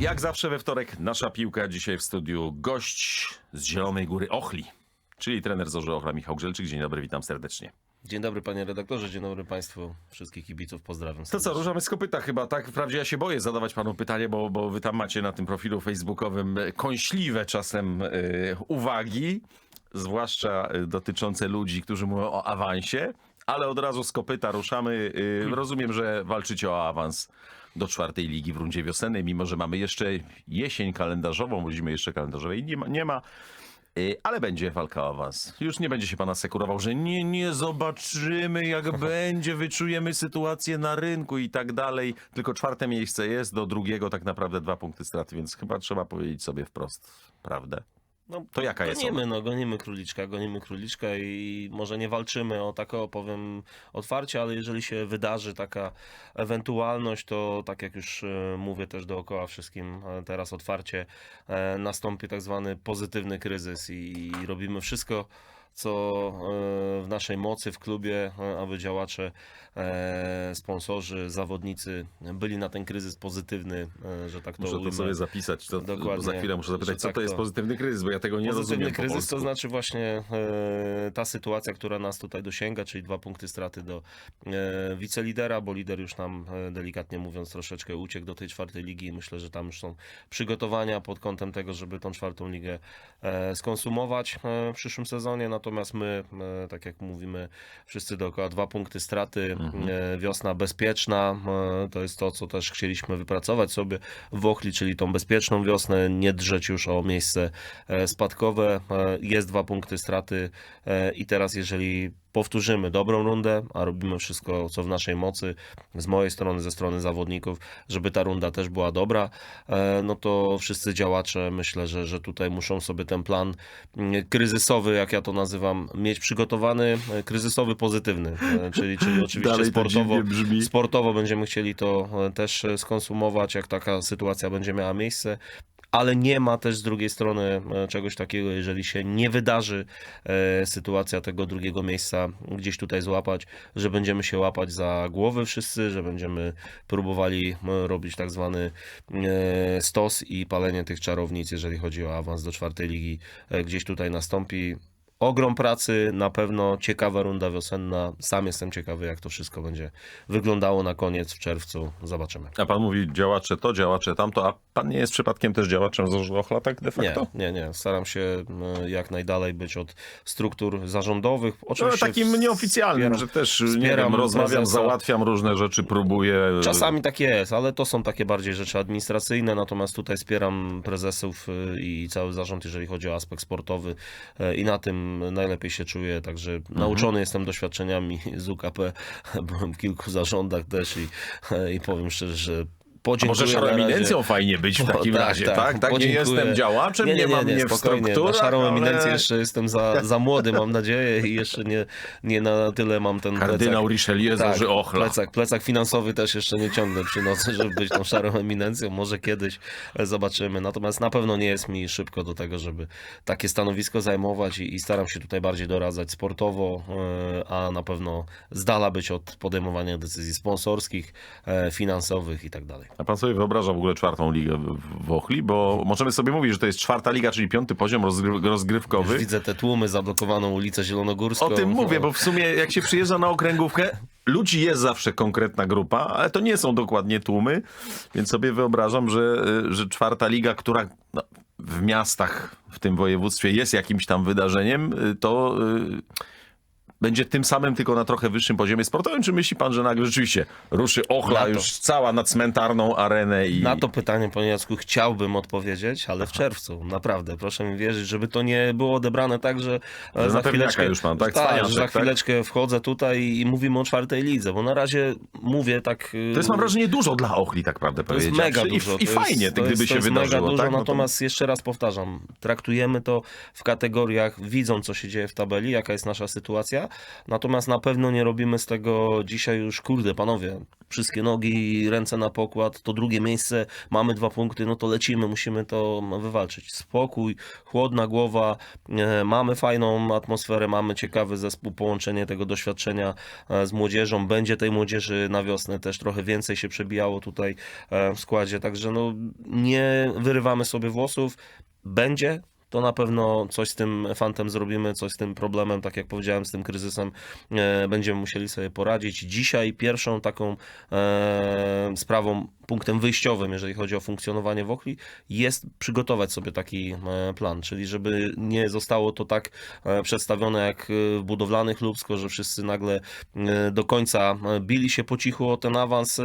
Jak zawsze we wtorek nasza piłka, dzisiaj w studiu gość z Zielonej Góry Ochli, czyli trener Zorzy Ochla Michał Grzelczyk. Dzień dobry, witam serdecznie. Dzień dobry panie redaktorze, dzień dobry państwu, wszystkich kibiców, pozdrawiam. To co, serdecznie. ruszamy z kopyta chyba, tak? Wprawdzie ja się boję zadawać panu pytanie, bo, bo wy tam macie na tym profilu facebookowym kąśliwe czasem e, uwagi, zwłaszcza e, dotyczące ludzi, którzy mówią o awansie, ale od razu z kopyta ruszamy. E, rozumiem, że walczycie o awans do czwartej ligi w rundzie wiosennej, mimo że mamy jeszcze jesień kalendarzową, bo zimy jeszcze kalendarzowej nie ma. Nie ma. Y, Ale będzie walka o awans. Już nie będzie się pan asekurował, że nie, nie zobaczymy jak będzie, wyczujemy sytuację na rynku i tak dalej. Tylko czwarte miejsce jest, do drugiego tak naprawdę dwa punkty straty, więc chyba trzeba powiedzieć sobie wprost prawdę. No, To jaka jest gonimy, no, gonimy króliczka, gonimy króliczka i może nie walczymy o tak opowiem otwarcie, ale jeżeli się wydarzy taka ewentualność, to tak jak już e, mówię też dookoła wszystkim e, teraz otwarcie, e, nastąpi tak zwany pozytywny kryzys i robimy wszystko, co e, w naszej mocy w klubie, e, aby działacze, e, sponsorzy, zawodnicy byli na ten kryzys pozytywny, że tak to Muszę to ujmę. sobie zapisać, to, Dokładnie, za chwilę muszę zapytać, co tak to jest to- pozytywny kryzys, bo ja tego nie Pozytywny rozumiem po kryzys to polsku. znaczy właśnie ta sytuacja, która nas tutaj dosięga, czyli dwa punkty straty do wicelidera, bo lider już nam delikatnie mówiąc troszeczkę uciekł do tej czwartej ligi i myślę, że tam już są przygotowania pod kątem tego, żeby tą czwartą ligę skonsumować w przyszłym sezonie, natomiast my, e, tak jak mówimy wszyscy dookoła, dwa punkty straty, e, wiosna bezpieczna, e, to jest to, co też chcieliśmy wypracować sobie w Ochli, czyli tą bezpieczną wiosnę, nie drzeć już o miejsce spadkowe. Jest dwa punkty straty i teraz jeżeli powtórzymy dobrą rundę, a robimy wszystko, co w naszej mocy, z mojej strony, ze strony zawodników, żeby ta runda też była dobra, e, no to wszyscy działacze myślę, że, że tutaj muszą sobie ten plan mm, kryzysowy, jak ja to nazywam, mieć przygotowany, e, kryzysowy pozytywny, e, czyli, czyli oczywiście sportowo, sportowo będziemy chcieli to też skonsumować, jak taka sytuacja będzie miała miejsce. Ale nie ma też z drugiej strony e, czegoś takiego, jeżeli się nie wydarzy e, sytuacja tego drugiego miejsca gdzieś tutaj złapać, że będziemy się łapać za głowy wszyscy, że będziemy próbowali e, robić tak zwany stos i palenie tych czarownic, jeżeli chodzi o awans do czwartej ligi, gdzieś tutaj nastąpi. Ogrom pracy, na pewno ciekawa runda wiosenna. Sam jestem ciekawy, jak to wszystko będzie wyglądało na koniec w czerwcu. Zobaczymy. A pan mówi działacze to, działacze tamto, a pan nie jest przypadkiem też działaczem Ochla tak de Nie, facto? nie, nie. Staram się e, jak najdalej być od struktur zarządowych. No, Oczywiście takim nieoficjalnym, wspieram- że też nie wiem, rozmawiam, prezesa. załatwiam różne rzeczy, próbuję. Czasami tak jest, ale to są takie bardziej rzeczy administracyjne, natomiast tutaj wspieram prezesów y, i cały zarząd, jeżeli chodzi o aspekt sportowy y, i na tym najlepiej się czuję, także Mhm. nauczony jestem doświadczeniami z UKP, byłem w kilku zarządach też i, i powiem szczerze, że podziękuję może szarą eminencją fajnie być w O, takim tak, razie, tak, tak? Tak, nie jestem działaczem, nie, mam mnie w spokojnie. Na strukturach, szarą ale... eminencję jeszcze jestem za, za młody, mam nadzieję, i jeszcze nie, nie na tyle mam ten Kardynał plecak. Richelieu, Tak, Zorzy Ochla. Plecak, plecak finansowy też jeszcze nie ciągnę przy nocy, żeby być tą szarą eminencją. Może kiedyś e, zobaczymy. Natomiast na pewno nie jest mi szybko do tego, żeby takie stanowisko zajmować i, i staram się tutaj bardziej doradzać sportowo, e, a na pewno z dala być od podejmowania decyzji sponsorskich, e, finansowych i tak dalej. A pan sobie wyobraża w ogóle czwartą ligę w- Ochli? Bo możemy sobie mówić, że to jest czwarta liga, czyli piąty poziom rozgry- Już rozgrywkowy. widzę te tłumy, zablokowaną ulicę Zielonogórską. O tym mówię, bo w sumie jak się przyjeżdża na okręgówkę, ludzi jest zawsze konkretna grupa, ale to nie są dokładnie tłumy, więc sobie wyobrażam, że, y, że czwarta liga, która no, w miastach w tym województwie jest jakimś tam wydarzeniem, y, to y, będzie tym samym, tylko na trochę wyższym poziomie sportowym, czy myśli pan, że nagle rzeczywiście ruszy Ochla to. już cała na cmentarną arenę i... Na to pytanie, panie Jacku, chciałbym odpowiedzieć, ale w czerwcu, naprawdę, proszę mi wierzyć, żeby to nie było odebrane tak, że, e, Że za pewniaka chwileczkę, już pan, tak? tak, Cwaniaczek, że za tak? chwileczkę wchodzę tutaj i mówimy o czwartej lidze, bo na razie mówię tak... To jest mam wrażenie dużo dla Ochli, tak prawdę To jest powiedziawszy. mega I, dużo. I to fajnie, jest, to to gdyby jest, się to jest wydarzyło. mega dużo, tak? No to- natomiast jeszcze raz powtarzam, traktujemy to w kategoriach, widzą co się dzieje w tabeli, jaka jest nasza sytuacja Natomiast na pewno nie robimy z tego dzisiaj już, kurde, panowie, wszystkie nogi, ręce na pokład, to drugie miejsce, mamy dwa punkty, no to lecimy, musimy to wywalczyć. Spokój, chłodna głowa, e, mamy fajną atmosferę, mamy ciekawy zespół, połączenie tego doświadczenia e, z młodzieżą. Będzie tej młodzieży na wiosnę też trochę więcej się przebijało tutaj e, w składzie, także no nie wyrywamy sobie włosów. Będzie, to na pewno coś z tym fantem zrobimy, coś z tym problemem, tak jak powiedziałem, z tym kryzysem e, będziemy musieli sobie poradzić. Dzisiaj pierwszą taką e, sprawą, punktem wyjściowym, jeżeli chodzi o funkcjonowanie Wokli, jest przygotować sobie taki e, plan, czyli żeby nie zostało to tak e, przedstawione jak e, w budowlanych Lubsko, że wszyscy nagle do końca bili się po cichu o ten awans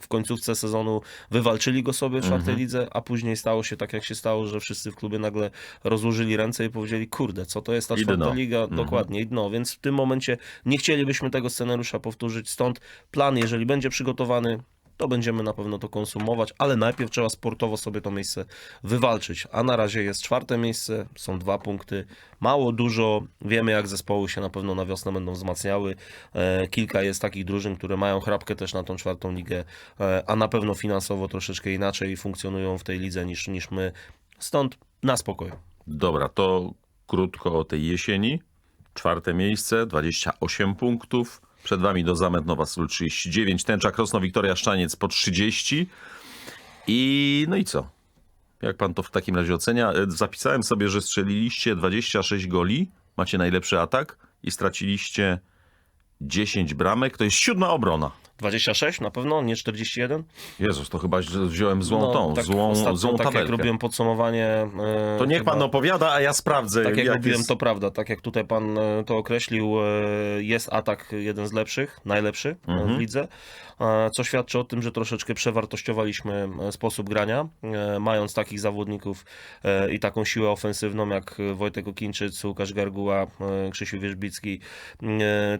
w końcówce sezonu, wywalczyli go sobie w czwartej Mhm. lidze, a później stało się tak, jak się stało, że wszyscy w klubie nagle rozłożyli ręce i powiedzieli, kurde, co to jest ta czwarta liga? Mhm. Dokładnie, i dno. Więc w tym momencie nie chcielibyśmy tego scenariusza powtórzyć, stąd plan, jeżeli będzie przygotowany, to będziemy na pewno to konsumować, ale najpierw trzeba sportowo sobie to miejsce wywalczyć. A na razie jest czwarte miejsce, są dwa punkty. Mało, dużo. Wiemy, jak zespoły się na pewno na wiosnę będą wzmacniały. E, kilka jest takich drużyn, które mają chrapkę też na tą czwartą ligę, e, a na pewno finansowo troszeczkę inaczej funkcjonują w tej lidze niż, niż my. Stąd na spokoju. Dobra, to krótko o tej jesieni. Czwarte miejsce, 28 punktów. Przed wami do Zamet Nowa Sól 39, Tęcza Krosno, Wiktoria Szczaniec po 30. I no i co? Jak pan to w takim razie ocenia? E, Zapisałem sobie, że strzeliliście 26 goli, macie najlepszy atak i straciliście 10 bramek. To jest siódma obrona. 26 na pewno, nie 41. Jezus, to chyba wziąłem złą tą, tak złą, ostatnio, złą tak jak tabelkę. robiłem podsumowanie. e, To niech chyba- pan opowiada, a ja sprawdzę. Tak jak, jak robiłem, jest... to prawda. Tak jak tutaj pan e, to określił, e, jest atak jeden z lepszych, najlepszy Mhm. w lidze, co świadczy o tym, że troszeczkę przewartościowaliśmy sposób grania, mając takich zawodników i taką siłę ofensywną jak Wojtek Okińczyc, Łukasz Garguła, Krzysiu Wierzbicki.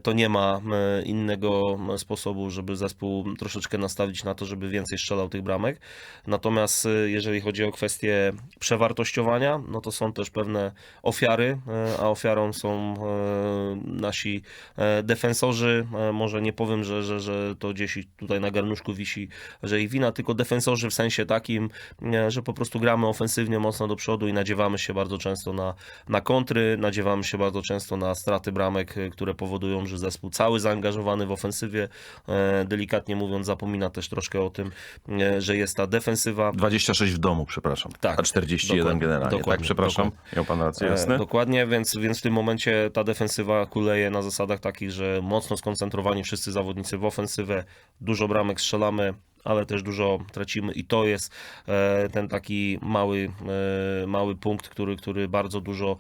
To nie ma innego sposobu, żeby zespół troszeczkę nastawić na to, żeby więcej strzelał tych bramek. Natomiast e, jeżeli chodzi o kwestię przewartościowania, no to są też pewne ofiary, e, a ofiarą są e, nasi defensorzy. Może nie powiem, że, że, że to gdzieś tutaj na garnuszku wisi, że ich wina, tylko defensorzy w sensie takim, że po prostu gramy ofensywnie mocno do przodu i nadziewamy się bardzo często na, na kontry, nadziewamy się bardzo często na straty bramek, które powodują, że zespół cały zaangażowany w ofensywie, delikatnie mówiąc, zapomina też troszkę o tym, e, że jest ta defensywa. 26 w domu, przepraszam. Tak, A 41 dokładnie, generalnie. tak, dokładnie, przepraszam. dokładnie. Miał pan rację, E, jasne? Dokładnie, więc, więc w tym momencie ta defensywa kuleje na zasadach takich, że mocno skoncentrowani wszyscy zawodnicy w ofensywę, dużo bramek strzelamy, ale też dużo tracimy i to jest e, ten taki mały, mały punkt, który, który bardzo dużo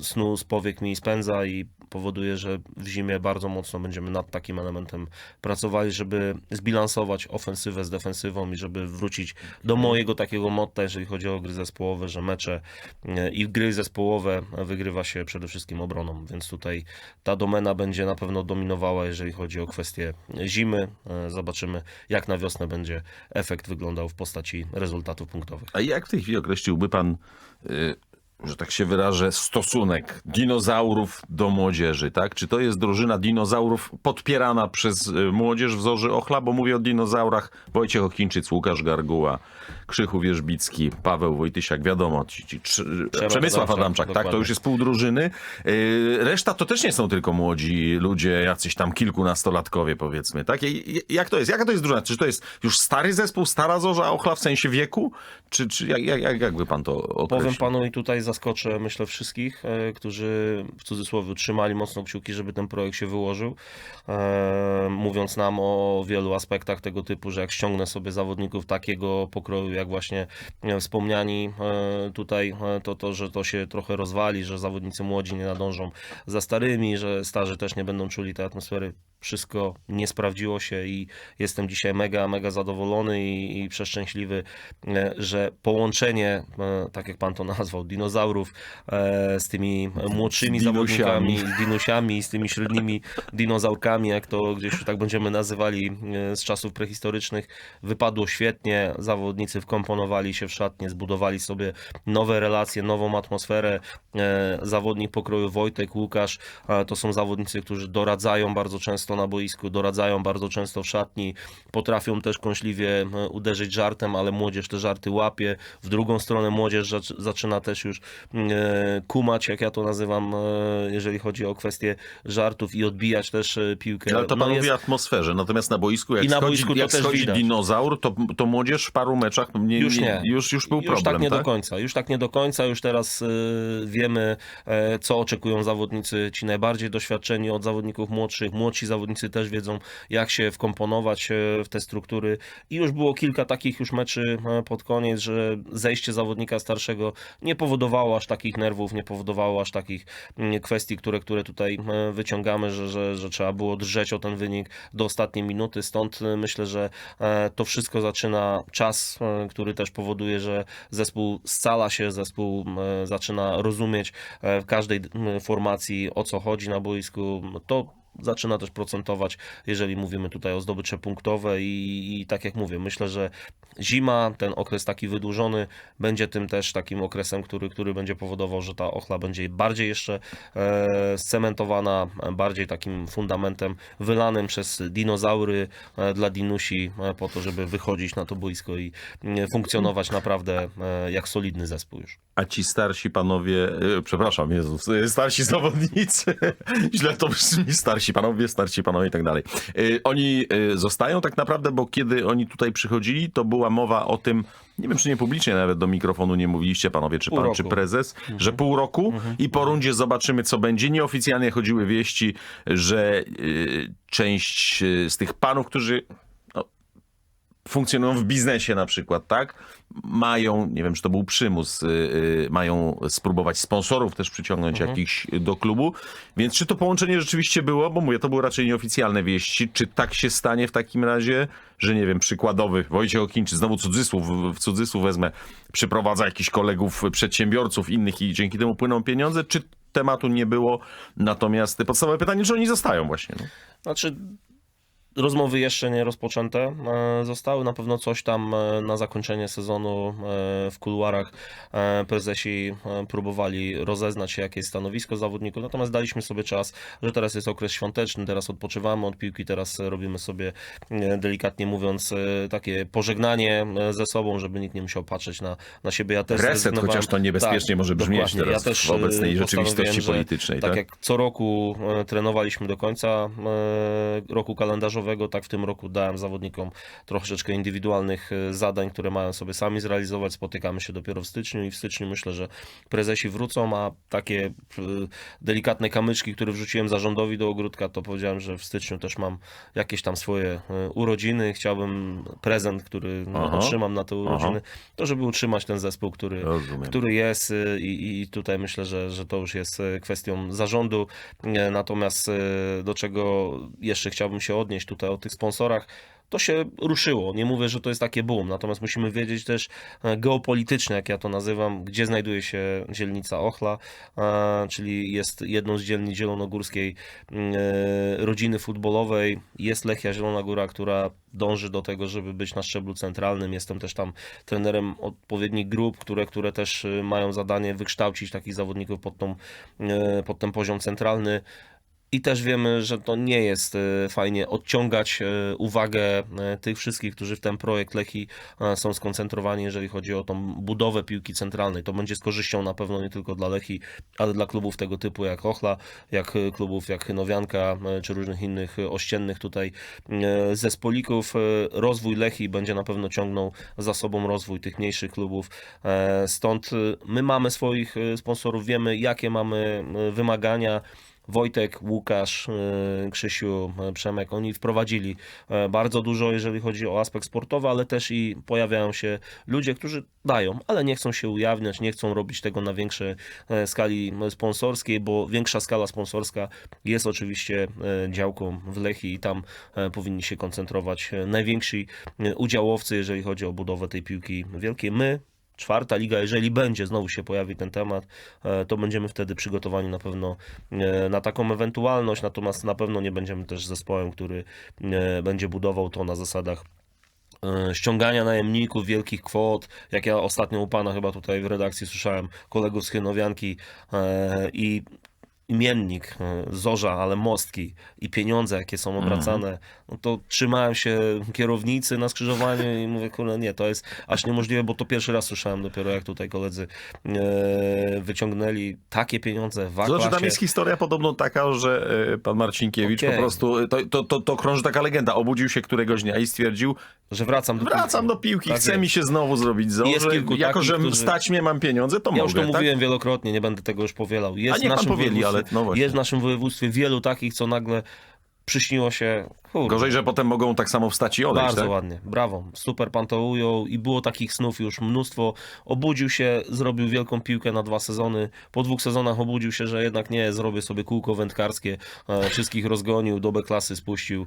snu z powiek mi spędza i powoduje, że w zimie bardzo mocno będziemy nad takim elementem pracowali, żeby zbilansować ofensywę z defensywą i żeby wrócić do mojego takiego motta, jeżeli chodzi o gry zespołowe, że mecze e, i gry zespołowe wygrywa się przede wszystkim obroną, więc tutaj ta domena będzie na pewno dominowała, jeżeli chodzi o kwestie zimy. E, Zobaczymy, jak na wiosnę będzie efekt wyglądał w postaci rezultatów punktowych. A jak w tej chwili określiłby pan, y, że tak się wyrażę, stosunek dinozaurów do młodzieży, tak? Czy to jest drużyna dinozaurów podpierana przez y, młodzież w Zorzy Ochla? Bo mówię o dinozaurach Wojciech Okińczyc, Łukasz Garguła, Krzychu Wierzbicki, Paweł Wojtysiak, wiadomo, ci, ci, trzy, Przemysław Adamczak, tak? To już jest pół drużyny. Y, Reszta to też nie są tylko młodzi ludzie, jacyś tam kilkunastolatkowie powiedzmy, tak? Jak to jest? Jaka to jest drużyna? Czy to jest już stary zespół, stara Zorza Ochla w sensie wieku? Czy, czy jak, jak, jak, jakby pan to określił? Powiem panu i tutaj zaskoczę, myślę, wszystkich, e, którzy w cudzysłowie trzymali mocno kciuki, żeby ten projekt się wyłożył. E, mówiąc nam o wielu aspektach tego typu, że jak ściągnę sobie zawodników takiego pokroju, jak właśnie e, wspomniani tutaj, to, to, że to się trochę rozwali, że zawodnicy młodzi nie nadążą za starymi, że starzy też nie będą czuli tej atmosfery. Wszystko nie sprawdziło się i jestem dzisiaj mega, mega zadowolony i, i przeszczęśliwy, e, że połączenie, e, tak jak pan to nazwał, dinozaurów e, z tymi młodszymi dinusiami. zawodnikami, dinusiami, z tymi średnimi dinozaurkami, jak to gdzieś tak będziemy nazywali z czasów prehistorycznych, wypadło świetnie. Zawodnicy wkomponowali się w szatnie, zbudowali sobie nowe relacje, nową atmosferę. Zawodnik pokroju Wojtek, Łukasz to są zawodnicy, którzy doradzają bardzo często na boisku, doradzają bardzo często w szatni, potrafią też kąśliwie e, uderzyć żartem, ale młodzież te żarty łapie. W drugą stronę młodzież zac- zaczyna też już mm, e, kumać, jak ja to nazywam, e, jeżeli chodzi o kwestie żartów i odbijać też piłkę. Ale to No pan jest- mówi o atmosferze, natomiast na boisku, jak I na schodzi, boisku jak schodzi dinozaur, to, to młodzież w paru meczach nie, Już nie. Już, już był już problem, tak nie tak? do końca. Już tak nie do końca. Już teraz wiemy, co oczekują zawodnicy, ci najbardziej doświadczeni od zawodników młodszych. Młodsi zawodnicy też wiedzą, jak się wkomponować e, w te struktury. I już było kilka takich już meczy e, pod koniec, że zejście zawodnika starszego nie powodowało aż takich nerwów, nie powodowało aż takich mm, kwestii, które, które tutaj e, wyciągamy, że, że, że trzeba było drżeć o ten wynik do ostatniej minuty. Stąd myślę, że to wszystko zaczyna czas, który też powoduje, że zespół scala się, zespół zaczyna rozumieć w każdej formacji o co chodzi na boisku. To zaczyna też procentować, jeżeli mówimy tutaj o zdobycze punktowe i, i tak jak mówię, myślę, że zima, ten okres taki wydłużony będzie tym też takim okresem, który, który będzie powodował, że ta ochla będzie bardziej jeszcze e, scementowana, bardziej takim fundamentem wylanym przez dinozaury e, dla dinusi e, po to, żeby wychodzić na to boisko i e, funkcjonować naprawdę e, jak solidny zespół już. A ci starsi panowie, e, przepraszam, Jezus, starsi zawodnicy, źle to brzmi, starsi panowie, starsi panowie i tak dalej. E, Oni e, zostają tak naprawdę, bo kiedy oni tutaj przychodzili, to była mowa o tym, nie wiem czy nie publicznie nawet do mikrofonu nie mówiliście panowie, czy Pół pan, czy prezes, że pół roku i po rundzie zobaczymy co będzie. Nieoficjalnie chodziły wieści, że e, część z tych panów, którzy funkcjonują w biznesie na przykład, tak? Mają, nie wiem, czy to był przymus, y, y, mają spróbować sponsorów też przyciągnąć jakichś do klubu. Więc czy to połączenie rzeczywiście było? Bo mówię, to były raczej nieoficjalne wieści. Czy tak się stanie w takim razie, że nie wiem, przykładowy Wojciech Okińczy, znowu cudzysłów, w cudzysłów wezmę, przyprowadza jakichś kolegów, przedsiębiorców innych i dzięki temu płyną pieniądze? Czy tematu nie było? Natomiast podstawowe pytanie, czy oni zostają właśnie? No? Znaczy, rozmowy jeszcze nie rozpoczęte e, zostały. Na pewno coś tam e, na zakończenie sezonu e, w kuluarach prezesi próbowali rozeznać się, jakie jest stanowisko zawodników. Natomiast daliśmy sobie czas, że teraz jest okres świąteczny, teraz odpoczywamy od piłki, teraz robimy sobie, delikatnie mówiąc, takie pożegnanie ze sobą, żeby nikt nie musiał patrzeć na, na siebie. Ja też Reset, chociaż to niebezpiecznie Tak, może brzmieć teraz ja też, w obecnej rzeczywistości że politycznej. tak tak? jak co roku trenowaliśmy do końca roku kalendarzowego, tak w tym roku dałem zawodnikom troszeczkę indywidualnych e, zadań, które mają sobie sami zrealizować. Spotykamy się dopiero w styczniu i w styczniu myślę, że prezesi wrócą, a takie e, delikatne kamyczki, które wrzuciłem zarządowi do ogródka, to powiedziałem, że w styczniu też mam jakieś tam swoje e, urodziny. Chciałbym prezent, który no, Aha. otrzymam na te urodziny, to żeby utrzymać ten zespół, który, Rozumiem. który jest i, i tutaj myślę, że, że to już jest kwestią zarządu. Natomiast do czego jeszcze chciałbym się odnieść tutaj o tych sponsorach, to się ruszyło. Nie mówię, że to jest takie boom, natomiast musimy wiedzieć też e, geopolitycznie, jak ja to nazywam, gdzie znajduje się dzielnica Ochla, e, czyli jest jedną z dzielnic zielonogórskiej mm, e, rodziny futbolowej. Jest Lechia Zielona Góra, która dąży do tego, żeby być na szczeblu centralnym. Jestem też tam trenerem odpowiednich grup, które, które też mają zadanie wykształcić takich zawodników pod, tą, pod ten poziom centralny. I też wiemy, że to nie jest y, fajnie odciągać y, uwagę y, tych wszystkich, którzy w ten projekt Lechi y, są skoncentrowani, jeżeli chodzi o tą budowę piłki centralnej. To będzie z korzyścią na pewno nie tylko dla Lechi, ale dla klubów tego typu jak Ochla, jak klubów jak Nowianka, czy różnych innych ościennych tutaj zespolików. Rozwój Lechi będzie na pewno ciągnął za sobą rozwój tych mniejszych klubów. E, Stąd my mamy swoich sponsorów, wiemy jakie mamy wymagania. Wojtek, Łukasz, e, Krzysiu, e, Przemek, oni wprowadzili e, bardzo dużo, jeżeli chodzi o aspekt sportowy, ale też i pojawiają się ludzie, którzy dają, ale nie chcą się ujawniać, nie chcą robić tego na większej skali sponsorskiej, bo większa skala sponsorska jest oczywiście działką w Lechi i tam powinni się koncentrować najwięksi udziałowcy, jeżeli chodzi o budowę tej piłki wielkiej. My, czwarta liga, jeżeli będzie, znowu się pojawi ten temat, e, to będziemy wtedy przygotowani na pewno e, na taką ewentualność, natomiast na pewno nie będziemy też zespołem, który e, będzie budował to na zasadach ściągania najemników, wielkich kwot, jak ja ostatnio u pana chyba tutaj w redakcji słyszałem kolegów z Chynowianki i imiennik e, Zorza, ale Mostki i pieniądze, jakie są obracane, no to trzymałem się kierownicy na skrzyżowaniu i mówię, kurde, nie, to jest aż niemożliwe, bo to pierwszy raz słyszałem dopiero, jak tutaj koledzy e, wyciągnęli takie pieniądze w To znaczy, tam jest historia podobno taka, że e, pan Marcinkiewicz Okej. po prostu, to, to, to, to krąży taka legenda, obudził się któregoś dnia i stwierdził, że wracam do wracam do piłki, Tak chce jest. mi się znowu zrobić zo, Jest że kilku jako, takich, że którzy- stać mnie, mam pieniądze, to Ja mogę, już to tak? mówiłem wielokrotnie, nie będę tego już powielał. Jest A niech w pan powieli, ale no. Jest w naszym województwie wielu takich, co nagle przyśniło się. Kurde, Gorzej, że potem mogą tak samo wstać i odejść, Bardzo tak? ładnie, brawo. Super pan to ujął i było takich snów już mnóstwo. Obudził się, zrobił wielką piłkę na dwa sezony. Po dwóch sezonach obudził się, że jednak nie, zrobię sobie kółko wędkarskie. E, wszystkich rozgonił, do B klasy spuścił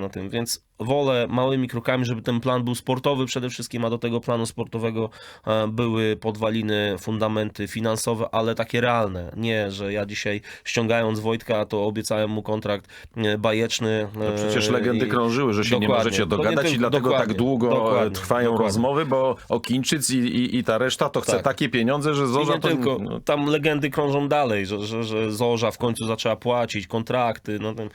na tym. Więc wolę małymi krokami, żeby ten plan był sportowy przede wszystkim, a do tego planu sportowego e, były podwaliny, fundamenty finansowe, ale takie realne. Nie, że ja dzisiaj ściągając Wojtka, to obiecałem mu kontrakt bajeczny. No przecież e, legendy i- krążyły, że się nie Dokładnie. możecie To nie dogadać i tylko- dlatego tak dokładnie, długo e, dokładnie, trwają rozmowy, bo Okińczyc i, i, i ta reszta to chce Tak. takie pieniądze, że I Zorza nie to... tylko, no, tam legendy krążą dalej, że, że, że Zorza w końcu zaczęła płacić, kontrakty, no ten...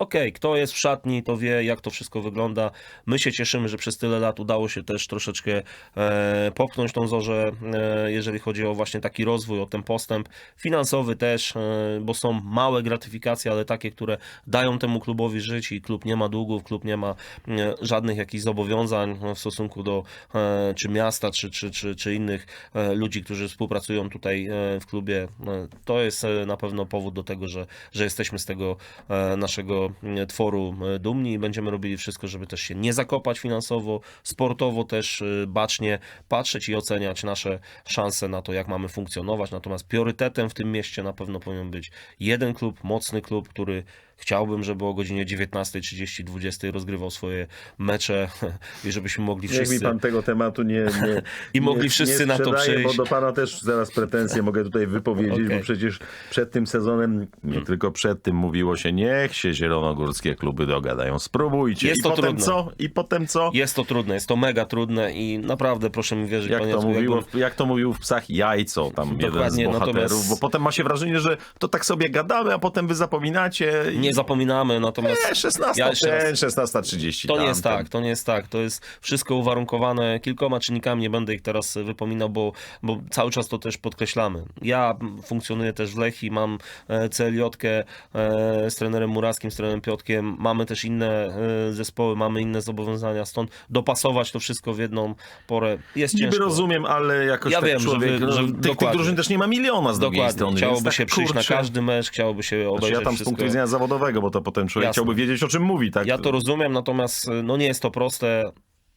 Okej, kto jest w szatni, to wie, jak to wszystko wygląda. My się cieszymy, że przez tyle lat udało się też troszeczkę e, popchnąć tą Zorzę, e, jeżeli chodzi o właśnie taki rozwój, o ten postęp. Finansowy też, e, bo są małe gratyfikacje, ale takie, które dają temu klubowi żyć i klub nie ma długów, klub nie ma e, żadnych jakichś zobowiązań w stosunku do e, czy miasta, czy, czy, czy, czy innych e, ludzi, którzy współpracują tutaj e, w klubie. E, To jest e, na pewno powód do tego, że, że jesteśmy z tego e, naszego e, tworu e, dumni i będziemy robili wszystko, żeby też się nie zakopać finansowo, sportowo też e, bacznie patrzeć i oceniać nasze szanse na to, jak mamy funkcjonować. Natomiast priorytetem w tym mieście na pewno powinien być jeden klub, mocny klub, który chciałbym, żeby o godzinie 19.30, 20 rozgrywał swoje mecze i żebyśmy mogli Niech mi wszyscy... pan tego tematu nie, nie I mogli nie, wszyscy nie na to przyjść. Bo do pana też zaraz pretensje mogę tutaj wypowiedzieć, Okej. bo przecież przed tym sezonem, nie tylko przed tym mówiło się, niech się zielonogórskie kluby dogadają, spróbujcie. Jest I to potem trudne. co? I potem co? Jest to trudne, jest to mega trudne i naprawdę proszę mi wierzyć, Jak panie to, mówiło, jakbym- jak to mówił w psach jajco, tam jeden z Dokładnie, bohaterów, natomiast- bo potem ma się wrażenie, że to tak sobie gadamy, a potem wy zapominacie. I... nie zapominamy, natomiast Nie, 16, Ja ten, 16.30. to nie jest tak, to nie jest tak, to jest wszystko uwarunkowane kilkoma czynnikami, nie będę ich teraz wypominał, bo, bo cały czas to też podkreślamy. Ja funkcjonuję też w Lechi, mam e, CLJ-kę e, z trenerem Murawskim, z trenerem Piotkiem, mamy też inne e, zespoły, mamy inne zobowiązania, stąd dopasować to wszystko w jedną porę jest Niby ciężko. rozumiem, ale jakoś Ja tak wiem, że człowiek, wy- no, że- tych, tych drużyn też nie ma miliona z drugiej Dokładnie, strony. chciałoby tak, się przyjść kurczę, na każdy mecz, chciałoby się obejrzeć Znaczy ja tam z wszystko. punktu widzenia zawodowego, bo to potem człowiek Jasne. chciałby wiedzieć, o czym mówi, tak? Ja to rozumiem, natomiast no nie jest to proste.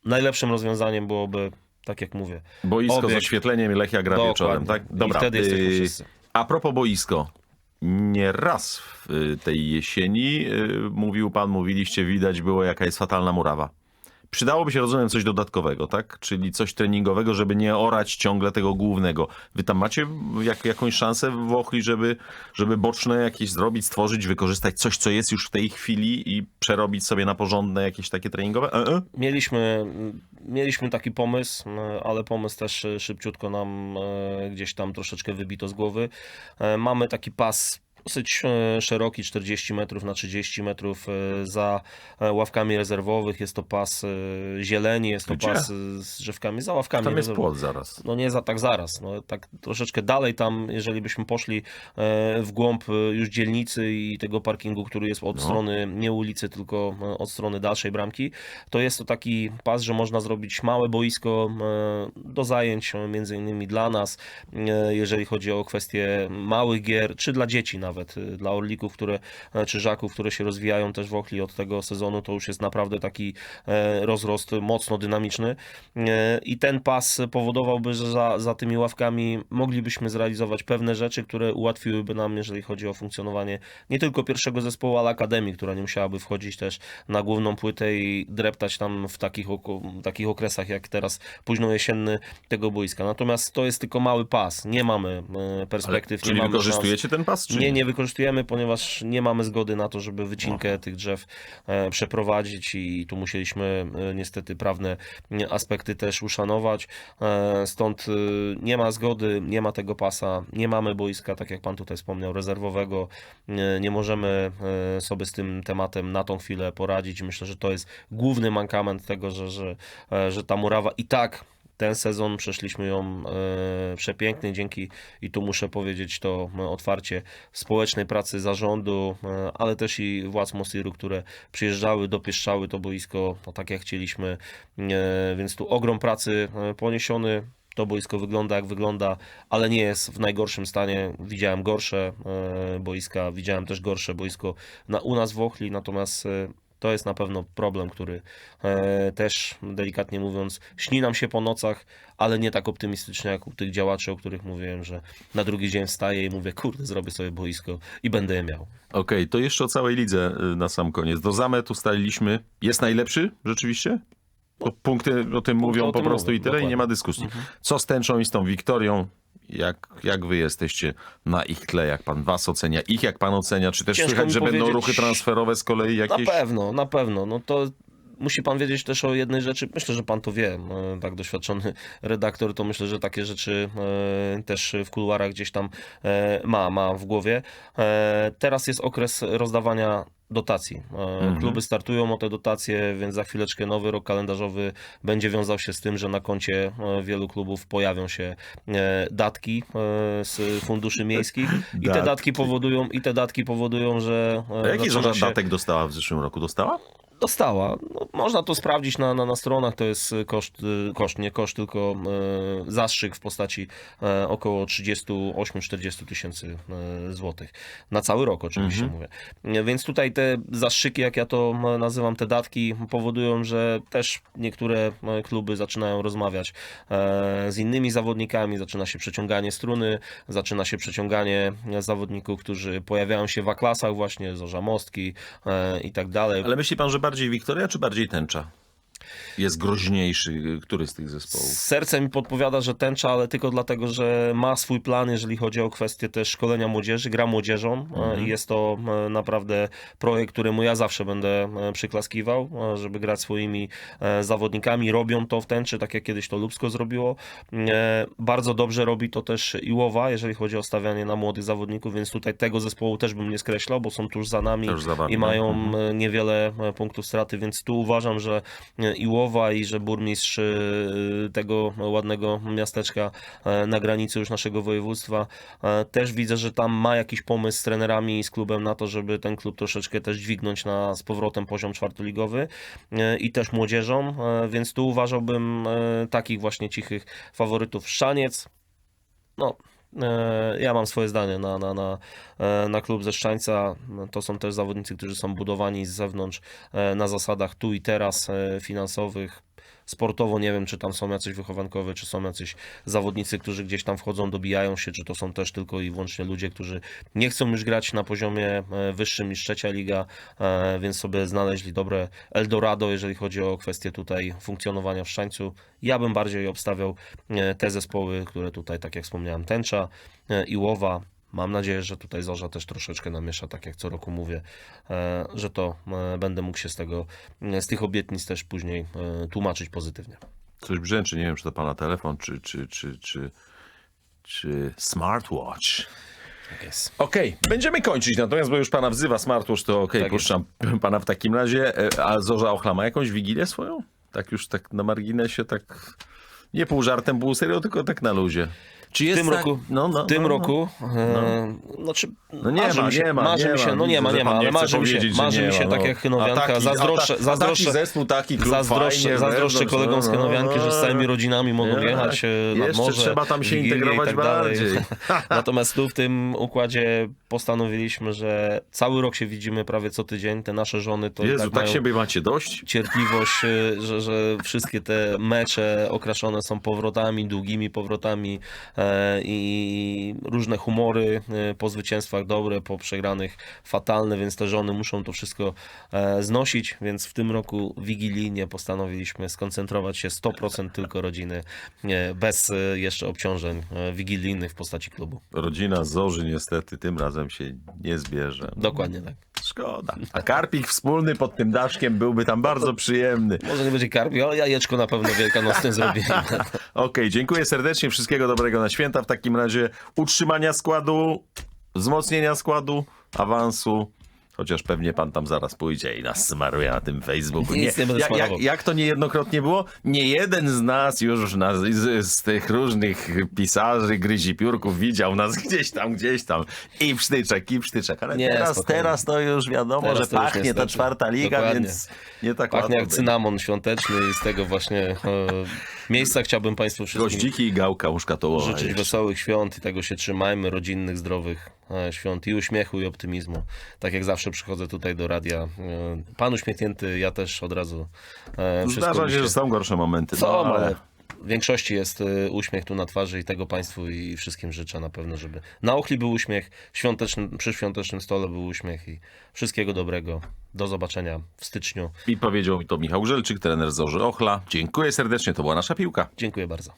Najlepszym rozwiązaniem byłoby, tak jak mówię, Boisko z obiekt. oświetleniem i Lechia gra wieczorem, tak? I Dobra. wtedy jesteśmy y, wszyscy. A propos boisko. Nie raz w y, tej jesieni y, mówił pan, mówiliście, widać było jaka jest fatalna murawa. Przydałoby się, rozumiem, coś dodatkowego, tak? Czyli coś treningowego, żeby nie orać ciągle tego głównego. Wy tam macie jak, jakąś szansę w Ochli, żeby, żeby boczne jakieś zrobić, stworzyć, wykorzystać coś, co jest już w tej chwili i przerobić sobie na porządne jakieś takie treningowe? E -e? Mieliśmy, mieliśmy taki pomysł, e, ale pomysł też e, szybciutko nam e, gdzieś tam troszeczkę wybito z głowy. Mamy taki pas dosyć e, szeroki, 40 metrów na 30 metrów e, za e, ławkami rezerwowych. Jest to pas zieleni, jest to Gdzie? pas z drzewkami za ławkami Tam jest rezerwowymi. płot zaraz. No nie za tak zaraz, no tak troszeczkę dalej tam, jeżeli byśmy poszli w głąb już dzielnicy i tego parkingu, który jest od No. strony nie ulicy, tylko od strony dalszej bramki, to jest to taki pas, że można zrobić małe boisko do zajęć, między innymi dla nas, jeżeli chodzi o kwestie małych gier, czy dla dzieci nawet. Nawet. Y, Dla orlików, które, e, czy żaków, które się rozwijają też w Ochli od tego sezonu, to już jest naprawdę taki e, rozrost mocno dynamiczny. E, I ten pas powodowałby, że za, za tymi ławkami moglibyśmy zrealizować pewne rzeczy, które ułatwiłyby nam, jeżeli chodzi o funkcjonowanie nie tylko pierwszego zespołu, ale akademii, która nie musiałaby wchodzić też na główną płytę i dreptać tam w takich, oko- takich okresach jak teraz późno-jesienny tego boiska. Natomiast to jest tylko mały pas. Nie mamy e, Ale, perspektyw, czyli nie mamy szans. wykorzystujecie ten pas, czy Nie, nie wykorzystujemy, ponieważ nie mamy zgody na to, żeby wycinkę tych drzew e, przeprowadzić i tu musieliśmy e, niestety prawne e, aspekty też uszanować. Stąd nie ma zgody, nie ma tego pasa, nie mamy boiska, tak jak pan tutaj wspomniał, rezerwowego. Nie, nie możemy sobie z tym tematem na tą chwilę poradzić. Myślę, że to jest główny mankament tego, że, że, że ta murawa i tak ten sezon przeszliśmy ją e, przepięknie dzięki, i tu muszę powiedzieć to e, otwarcie, społecznej pracy zarządu, e, ale też i władz Mosiru, które przyjeżdżały, dopieszczały to boisko no, tak jak chcieliśmy, więc tu ogrom pracy poniesiony. To boisko wygląda jak wygląda, ale nie jest w najgorszym stanie. Widziałem gorsze boiska, widziałem też gorsze boisko na, u nas w Ochli, natomiast to jest na pewno problem, który e, też, delikatnie mówiąc, śni nam się po nocach, ale nie tak optymistycznie jak u tych działaczy, o których mówiłem, że na drugi dzień wstaję i mówię, kurde, zrobię sobie boisko i będę je miał. Okej, to jeszcze o całej lidze y, na sam koniec. Do zamet ustaliliśmy. Jest najlepszy rzeczywiście? Bo punkty o tym mówią o po tym prostu mówią, i tyle i nie dokładnie. ma dyskusji. Co z tęczą i z tą Wiktorią? Jak, jak wy jesteście na ich tle? Jak pan was ocenia? Ich jak pan ocenia? Czy też Ciężko słychać, mi że będą powiedzieć. ruchy transferowe z kolei jakieś? Na pewno, na pewno. No to musi pan wiedzieć też o jednej rzeczy. Myślę, że pan to wie. e, Tak doświadczony redaktor, to myślę, że takie rzeczy e, też w kuluarach gdzieś tam e, ma, ma w głowie. Teraz jest okres rozdawania dotacji. Mhm. Kluby startują o te dotacje, więc za chwileczkę nowy rok kalendarzowy będzie wiązał się z tym, że na koncie wielu klubów pojawią się datki z funduszy miejskich i te Datki. powodują i te datki powodują, że A jaki zaczyna się... datek dostała w zeszłym roku? Dostała? Dostała. No, można to sprawdzić na, na, na stronach. To jest koszt, y, koszt nie koszt, tylko e, zastrzyk w postaci e, około 38-40 tysięcy złotych. Na cały rok oczywiście mówię. E, Więc tutaj te zastrzyki, jak ja to nazywam, te datki powodują, że też niektóre kluby zaczynają rozmawiać e, z innymi zawodnikami, zaczyna się przeciąganie struny, zaczyna się przeciąganie zawodników, którzy pojawiają się w A-klasach właśnie, Zorza Mostki i tak dalej. Ale myśli pan, że bardziej Wiktoria, czy bardziej tęcza? Jest groźniejszy, który z tych zespołów? Serce mi podpowiada, że tęcza, ale tylko dlatego, że ma swój plan, jeżeli chodzi o kwestię też szkolenia młodzieży, gra młodzieżą e, i jest to e, naprawdę projekt, któremu ja zawsze będę e, przyklaskiwał, żeby grać swoimi zawodnikami. Robią to w tęczy, tak jak kiedyś to Lubsko zrobiło. Bardzo dobrze robi to też Iłowa, jeżeli chodzi o stawianie na młodych zawodników, więc tutaj tego zespołu też bym nie skreślał, bo są tuż za nami Też za wami, i no. mają Mhm. niewiele punktów straty, więc tu uważam, że Iłowa i że burmistrz e, tego ładnego miasteczka e, na granicy już naszego województwa e, też widzę, że tam ma jakiś pomysł z trenerami i z klubem na to, żeby ten klub troszeczkę też dźwignąć na z powrotem poziom czwartoligowy e, i też młodzieżą, więc tu uważałbym takich właśnie cichych faworytów. Szaniec, no ja mam swoje zdanie na, na, na, e, na klub ze Szczańca. To są też zawodnicy, którzy są budowani z zewnątrz e, na zasadach tu i teraz e, finansowych. Sportowo nie wiem, czy tam są jacyś wychowankowie, czy są jacyś zawodnicy, którzy gdzieś tam wchodzą, dobijają się, czy to są też tylko i wyłącznie ludzie, którzy nie chcą już grać na poziomie e, wyższym niż trzecia liga, e, więc sobie znaleźli dobre Eldorado, jeżeli chodzi o kwestię tutaj funkcjonowania w Szczańcu. Ja bym bardziej obstawiał e, te zespoły, które tutaj, tak jak wspomniałem, Tęcza, Iłowa. Mam nadzieję, że tutaj Zorza też troszeczkę namiesza, tak jak co roku mówię, e, że to e, będę mógł się z tego, e, z tych obietnic też później tłumaczyć pozytywnie. Coś brzęczy, nie wiem, czy to pana telefon, czy, czy, czy, czy, czy smartwatch. Tak jest. Okej, będziemy kończyć, natomiast bo już pana wzywa smartwatch, to okej, Tak jest. puszczam pana w takim razie. A Zorza Ochla ma jakąś wigilię swoją? Tak już tak na marginesie, tak Nie pół żartem, pół serio, tylko tak na luzie. Czy jest tym tak? roku- no, no, W tym no, no. roku, e, znaczy, No nie marzy ma, mi się, nie ma, marzy nie mi się, ma. no nie ma, nie ma, ale marzy mi się, marzy mi się tak no. jak Hynowianka, A taki- zazdroszczę, zazdroszczę, taki zespół, taki klub zazdroszczę, fajnie, zazdroszczę kolegom z no, no, że z całymi no. rodzinami mogą Nie, jechać e, nad jeszcze morze. trzeba tam się i integrować tak dalej. bardziej. Natomiast tu w tym układzie postanowiliśmy, że cały rok się widzimy prawie co tydzień, te nasze żony to Jezu, tak tak siebie macie dość? cierpliwość, y, że, że wszystkie te mecze okraszone są powrotami, długimi powrotami e, i różne humory e, po zwycięstwach dobre, po przegranych fatalne, więc te żony muszą to wszystko e, znosić, więc w tym roku wigilijnie postanowiliśmy skoncentrować się 100% tylko rodziny, bez e, jeszcze obciążeń e, wigilijnych w postaci klubu. Rodzina Zorzy niestety tym razem się nie zbierze. Dokładnie tak. Szkoda. A karpik wspólny pod tym daszkiem byłby tam bardzo przyjemny. Może nie będzie karpi, ale jajeczko na pewno wielkanocne zrobimy. Okej, dziękuję serdecznie. Wszystkiego dobrego na święta. W takim razie utrzymania składu, wzmocnienia składu, awansu. Chociaż pewnie pan tam zaraz pójdzie i nas smaruje na tym Facebooku. Nie jak, jak, jak to niejednokrotnie było? Nie jeden z nas już nas, z, z tych różnych pisarzy, gryzi piórków widział nas gdzieś tam, gdzieś tam. I psztyczek, i psztyczek. Ale Nie, teraz, spokojnie. teraz to już wiadomo, Teraz że pachnie ta czwarta liga, Dokładnie. więc nie tak Pachnie jak cynamon świąteczny i z tego właśnie e, miejsca chciałbym Państwu wszystkim Goździki i gałka łóżkatołowa. życzyć jeszcze. wesołych świąt i tego się trzymajmy, rodzinnych, zdrowych e, świąt i uśmiechu i optymizmu. Tak jak zawsze przychodzę tutaj do radia. e, Pan uśmiechnięty, ja też od razu. e, wszystko Zdarza mi się, że są gorsze momenty. Są, no, ale w większości jest e, uśmiech tu na twarzy i tego Państwu i wszystkim życzę na pewno, żeby na ochli był uśmiech, świątecznym, przy świątecznym stole był uśmiech i wszystkiego dobrego. Do zobaczenia w styczniu. I powiedział mi to Michał Żelczyk, trener Zorzy Ochla. Dziękuję serdecznie, to była nasza piłka. Dziękuję bardzo.